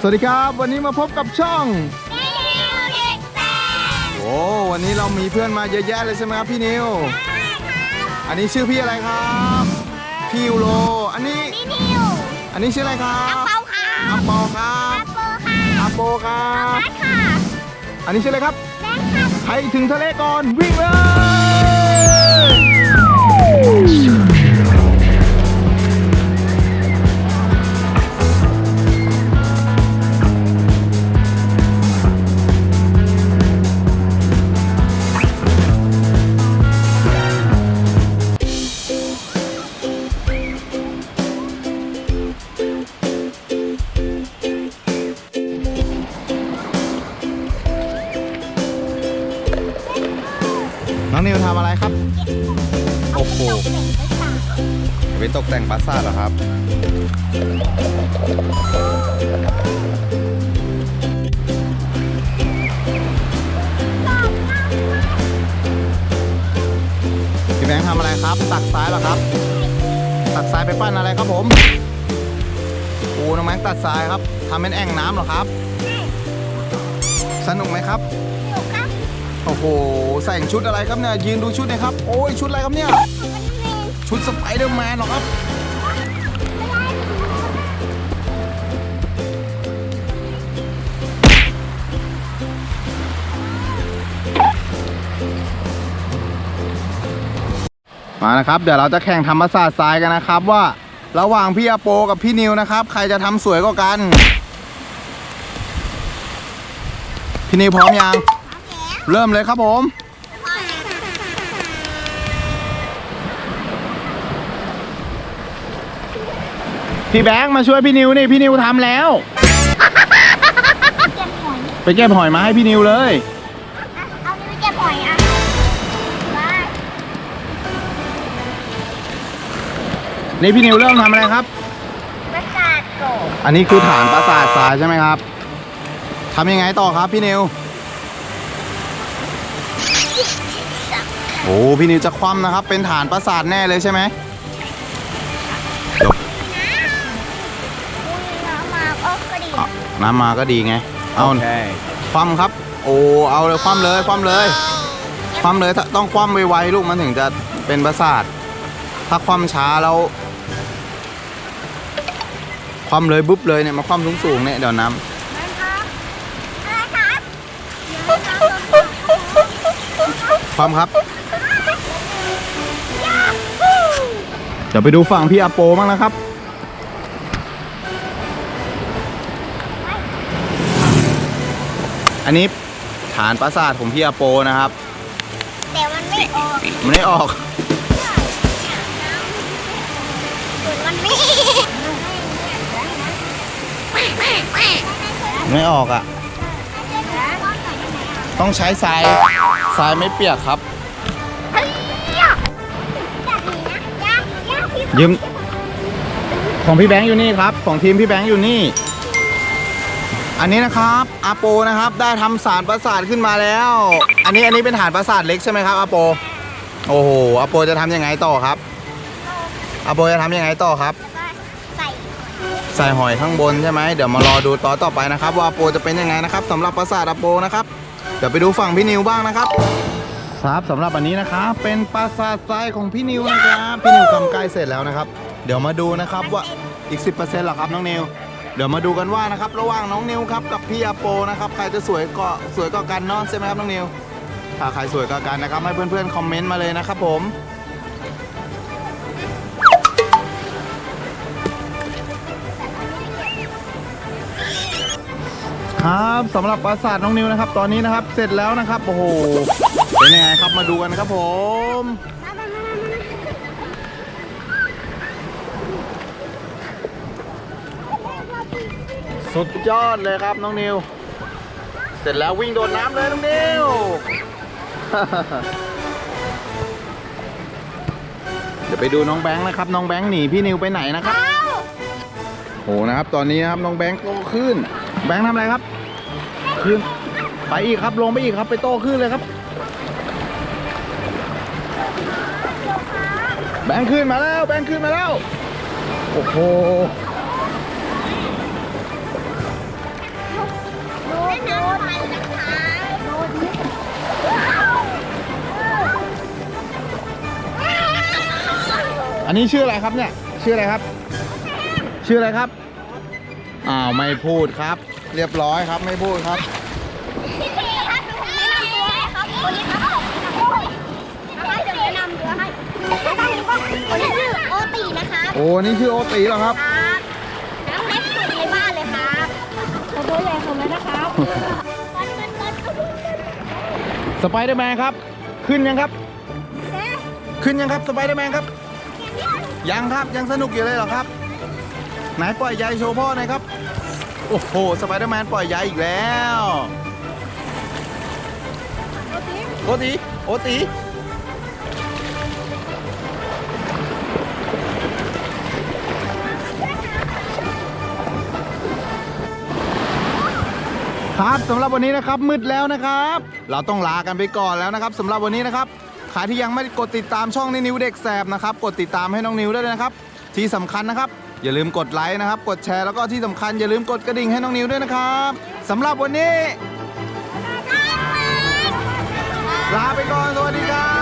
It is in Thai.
สวัสดีครับวันนี้มาพบกับช่องโอ้วันนี้เรามีเพื่อนมาเยอะแยะเลยใช่ไหมครับพี่นิว อันนี้ชื่อพี่อะไรครับพี่ยูโรอันนี้อันนี้ชื่ออะไรครับอัปเปาครับอัปโปครับอันนี้ชื่ออะไรครับให้ถึงทะเลก่อนวิ่งเลย น้องนิวทำอะไรครับ โอ้โหไปตกแต่งปราสาทเหรอครับ พี่แบงค์ทำอะไรครับ ตักซ้ายเหรอครับ ตักซ้ายไปปั้นอะไรครับผมโอ้น้องแบงค์ตัดซ้ายครับทำเป็นแอ่งน้ำเหรอครับ สนุกไหมครับ โอ้โหใส่ชุดอะไรครับเนี่ยยืนดูชุดหนะครับ โอ้ยชุดอะไรครับเนี่ยชุดสไปเดอร์แมนหรอครับมานะครับเดี๋ยวเราจะแข่งทำประสาททรายกันนะครับว่าระหว่างพี่อโปกับพี่นิวนะครับ ใครจะทำสวยกว่ากัน พี่นิวพร้อมยัง เริ่มเลยครับผม พี่แบงค์มาช่วยพี่นิวนี่พี่นิวทำแล้วไปเก็บหอยมาให้พี่นิวเลยเอานิ้วเก็บหอยอะได้นี่พี่นิวเริ่มทำอะไรครับ ประสาทโกบอันนี้คือฐานปราสาททรายใช่ไหมครับทำยังไงต่อครับพี่นิว โอ้พี่นิวจะคว่ำนะครับ เป็นฐานปราสาทแน่เลยใช่ไหมเดี๋ยวน้ำมาก็กระดิ่งอะน้ำมาก็ดีไง เอาคว่ำครับ โอ้เอาเลยคว่ำเลยคว่ำเลยคว่ำเลยถ้าต้องคว่ำไวๆลูกมันถึงจะเป็นปราสาท ถ้าคว่ำช้าแล้วคว่ำเลยบุ๊บเลยเนี่ยมาคว่ำสูงๆเนี่ยเดี๋ยวน้ำ นะครับอะไรครับ ความครับ เดี๋ยวไปดูฝั่งพี่อาโปบ้างนะครับ อันนี้ฐานปราสาทของพี่อาโปนะครับ แต่มันไม่ออกมันไม่ออก ส่วนมันไม่ไม่ออกอะ ต้องใช้ทราย ทรายไม่เปียกครับ ยืม ของพี่แบงค์อยู่นี่ครับ ของทีมพี่แบงค์อยู่นี่ อันนี้นะครับอาโปนะครับ ได้ทำสารประสาทขึ้นมาแล้ว อันนี้อันนี้เป็นฐานประสาทเล็กใช่ไหมครับอาโป โอ้โหอาโปจะทำยังไงต่อครับอาโปจะทำยังไงต่อครับใส่ใส่หอยข้างบนใช่ไหมเดี๋ยวมารอดูต่อต่อไปนะครับ ว่าอาโปจะเป็นยังไงนะครับสำหรับปราสาทอาโปนะครับ เดี๋ยวไปดูฝั่งพี่นิวบ้างนะครับ ครับสำหรับอันนี้นะครับเป็นปราสาททรายของพี่นิวนะครับพี่นิวทำใกล้เสร็จแล้วนะครับ เดี๋ยวมาดูนะครับว่าอีก 10%เหรอครับน้องนิวเดี๋ยวมาดูกันว่านะครับระหว่างน้องนิวครับกับพี่อาโปนะครับใครจะสวยก็สวยก็กันเนาะใช่ไหมครับน้องนิวถ้าใครสวยก็กันนะครับให้เพื่อนๆคอมเมนต์มาเลยนะครับผม ครับสำหรับปราสาทน้องนิวนะครับ ตอนนี้นะครับเสร็จแล้วนะครับโอ้โหเป็นยังไงครับมาดูกันครับผมสุดยอดเลยครับน้องนิว เสร็จแล้ววิ่งโดดน้ำเลยน้องนิวเดี๋ยวไปดูน้องแบงค์นะครับ น้องแบงค์หนีพี่นิวไปไหนนะครับเอ้าโหนะครับ ตอนนี้นะครับน้องแบงค์โตขึ้น แบงค์ทำอะไรครับขึ้นไปอีกครับลงไปอีกครับ ไปโตขึ้นเลยครับ แบงค์ขึ้นมาแล้ว แบงค์ขึ้นมาแล้ว โอ้โหอันนี้ชื่ออะไรครับเนี่ย ชื่ออะไรครับ ชื่ออะไรครับ อ้าว ไม่พูดครับ เรียบร้อยครับไม่พูดครับ พี่พีครับแนะนำตัวให้ครับคนนี้ครับนะครับเดี๋ยวแนะนำตัวให้คนนี้ชื่อโอตีนะครับโอ้นี่ชื่อโอตีเหรอครับ ครับน้องเล็กสุดในบ้านเลยครับตัวใหญ่ของมันนะครับมันมันมันสไปเดอร์แมนครับ ขึ้นยังครับ ขึ้นยังครับสไปเดอร์แมนครับ ยังครับยังสนุกอยู่เลยเหรอครับ ไหนปล่อยใยโชว์พ่อหน่อยครับ โอ้โห สไปเดอร์แมนปล่อยใยอีกแล้ว โอตีโอตีครับสำหรับวันนี้นะครับมืดแล้วนะครับ เราต้องลากันไปก่อนแล้วนะครับสำหรับวันนี้นะครับใครที่ยังไม่ได้กดติดตามช่องนิวเด็กแสบนะครับ กดติดตามให้น้องนิวด้วยนะครับ ที่สำคัญนะครับ อย่าลืมกดไลค์นะครับ กดแชร์แล้วก็ที่สำคัญอย่าลืมกดกระดิ่งให้น้องนิวด้วยนะครับสำหรับวันนี้ ลาไปก่อน สวัสดีครับ